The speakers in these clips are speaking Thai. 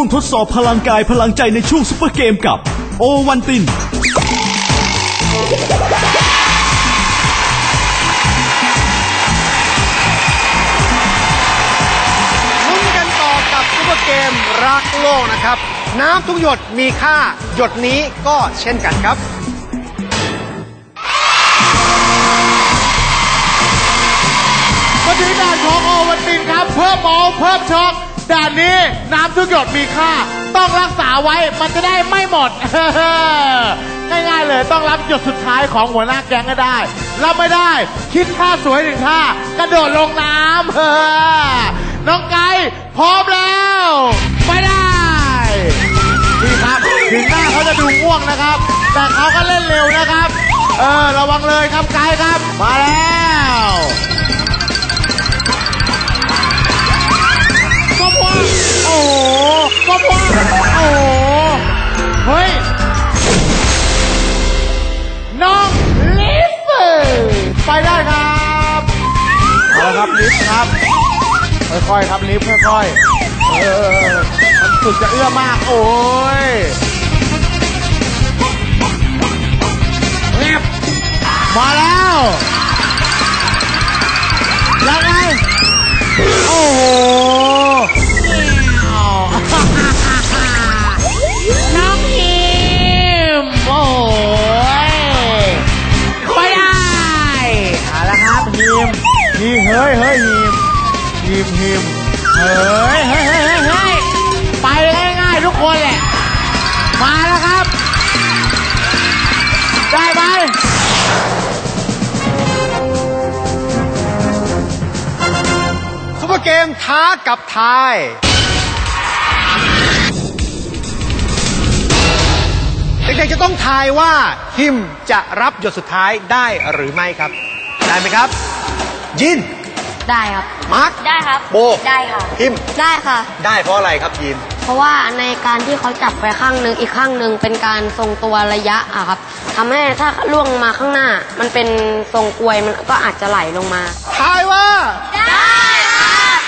ร่วมทดสอบพลังกายพลังใจในช่วงซุปเปอร์เกมกับ โอวันติน ลุ้นกันต่อกับซุปเปอร์เกมรักโลกนะครับ น้ำทุกหยดมีค่าหยดนี้ก็เช่นกันครับ มาถึงด่านของโอวันตินครับ เพิ่มเมาเพิ่มช็อก ด่านนี้น้ำทุกหยดมีค่า ต้องรักษาไว้มันจะได้ไม่หมด ง่ายๆเลยต้องรับหยดสุดท้ายของหัวหน้าแก๊งก็ได้ รับไม่ได้ คิดท่าสวยหนึ่งท่ากระโดดลงน้ำเออน้องไก่พร้อมแล้ว ไปได้นี่ครับถึงหน้าเขาจะดูง่วงนะครับ แต่เขาก็เล่นเร็วนะครับ เออระวังเลยครับไกด์ครับ มาแล้ว ครับลิฟต์ครับ ค่อยๆครับลิฟต์ค่อยๆเออมันสุดจะเอื้อมาก โอ้ยลิฟต์มาแล้วยังไงโอ้โห ฮิมฮิมฮิมเฮ้ยเฮ้ยเฮ้ยเฮ้ยไปง่ายๆทุกคนแหละ มาแล้วครับ ได้ไหมซุปเปอร์เกมท้ากับทาย เด็กๆจะต้องทายว่าฮิมจะรับหยดสุดท้ายได้หรือไม่ครับ ได้ไหมครับ ยิน ได้ครับ มาร์ค ได้ครับโบ ได้ค่ะฮิมได้ค่ะ ได้เพราะอะไรครับยินเพราะว่าในการที่เขาจับไปข้างหนึ่งอีกข้างหนึ่งเป็นการทรงตัวระยะอะครับทำให้ถ้าล่วงมาข้างหน้า มันเป็นทรงกลวยมันก็อาจจะไหลลงมา ทายว่า ได้ครับ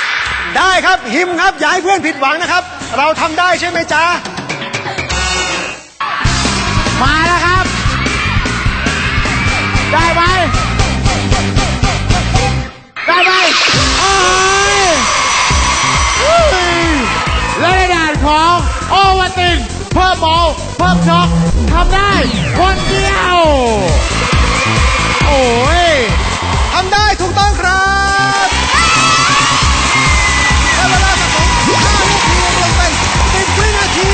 ได้ครับฮิมครับ อย่าให้เพื่อนผิดหวังนะครับ เราทำได้ใช่ไหมจ๊ะ เพิ่มเบาเพิ่มช็อกทำได้ คนเดียว โอ้ยทำได้ถูกต้องครับและเวลาสะสม5ลูกทีมลงไป10วินาที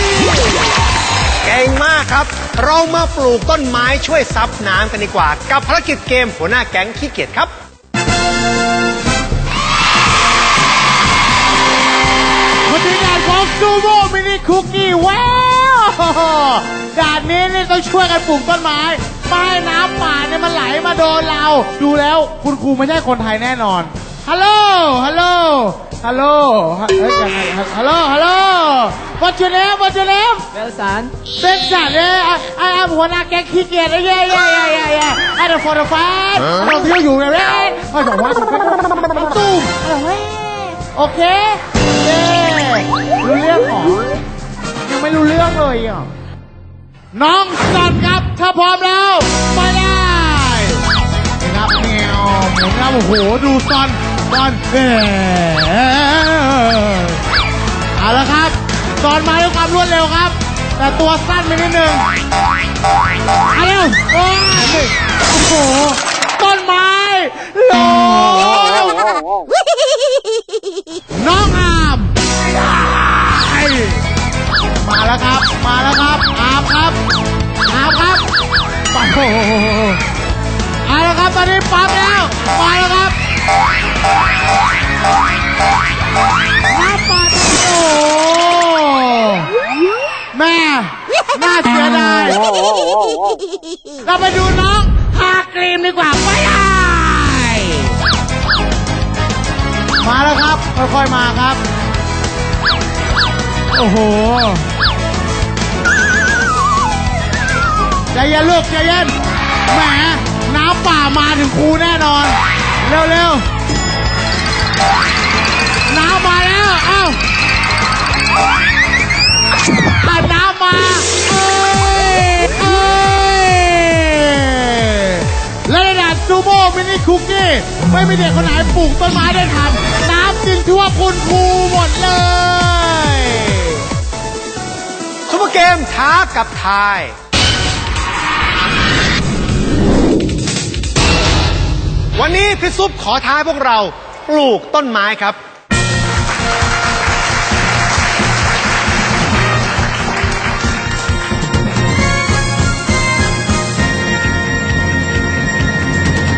เก่งมากครับ เรามาปลูกต้นไม้ช่วยซับน้ำกันดีกว่า กับภารกิจเกมหัวหน้าแก๊งขี้เกียจครับมาถึงด่านของซูโม่มินิคุกกี้ว้าวด่านนี้นี่ต้องช่วยกันปลูกต้นไม้ไม่ให้น้ำป่าเนี่ยมันไหลมาโดนเรา ดูแล้วคุณครูไม่ใช่คนไทยแน่นอน ฮัลโหล ฮัลโหล ฮัลโหลเฮ้ยยังไงฮัลโหล ฮัลโหล What's your name What's your name เบลสันเป็นสัตว์เนี่ยไอ้หัวหน้าแก๊งขี้เกียจเย้เย้เย้เย้เย้ไอ้เดอะฟอร์ดฟาสเราเที่ยวอยู่เลยไอ้บอกว่าตุ้มโอเคเย้รู้เรื่องเหรอ ยังไม่รู้เรื่องเลยอะน้องสันครับ ถ้าพร้อมแล้ว ไปได้นะครับแมวหมุนครับโอ้โหดูซอนซอนเออเอาละครับซอนมาด้วยความรวดเร็วครับ แต่ตัวสั้นไปนิดนึงเอาเร็วโอ้ยโอ้โหต้นไม้ลงน้องอา แล้วครับ มาแล้วครับอามครับอามครับโอ้โหเอาละครับตอนนี้ปั๊มแล้วมาแล้วครับน้ำปลาตะโอ้แม่น่าเสียดายเราไปดูน้องฮากรีมดีกว่าไปเลยมาแล้วครับ ค่อยๆมาครับ โอ้โห ใจเย็นลูกใจเย็นแหมน้ำป่ามาถึงครูแน่นอน เร็วเร็วน้ำมาแล้วเอ้าอาน้ำมาเอ้เอ้และระดับซูโม่มินิคุกกี้ไม่มีเด็กคนไหนปลูกต้นไม้ได้ทันน้ำจึงทั่วคุณครูหมดเลยซุปเปอร์เกมท้ากับทาย วันนี้พี่ซุปขอท้ายพวกเราปลูกต้นไม้ครับ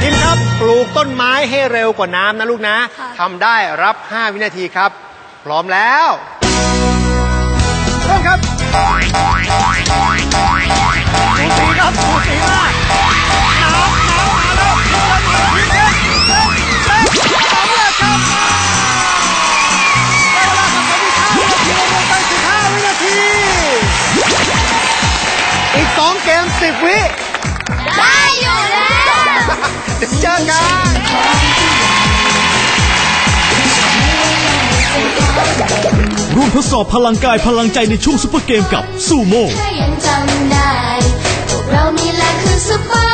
พิมพ์ครับปลูกต้นไม้ให้เร็วกว่าน้ำนะลูกนะค่ะทำได้รับ 5 วินาทีครับ พร้อมแล้วเริ่มครับ อีก2เกม10วิ ได้อยู่แล้วเดี๋ยวเจอกันร่วมทดสอบพลังกายพลังใจในช่วงซุปเปอร์เกมกับซูโม่ ถ้ายังจำได้พวกเรานี่แหละคือซุปเปอร์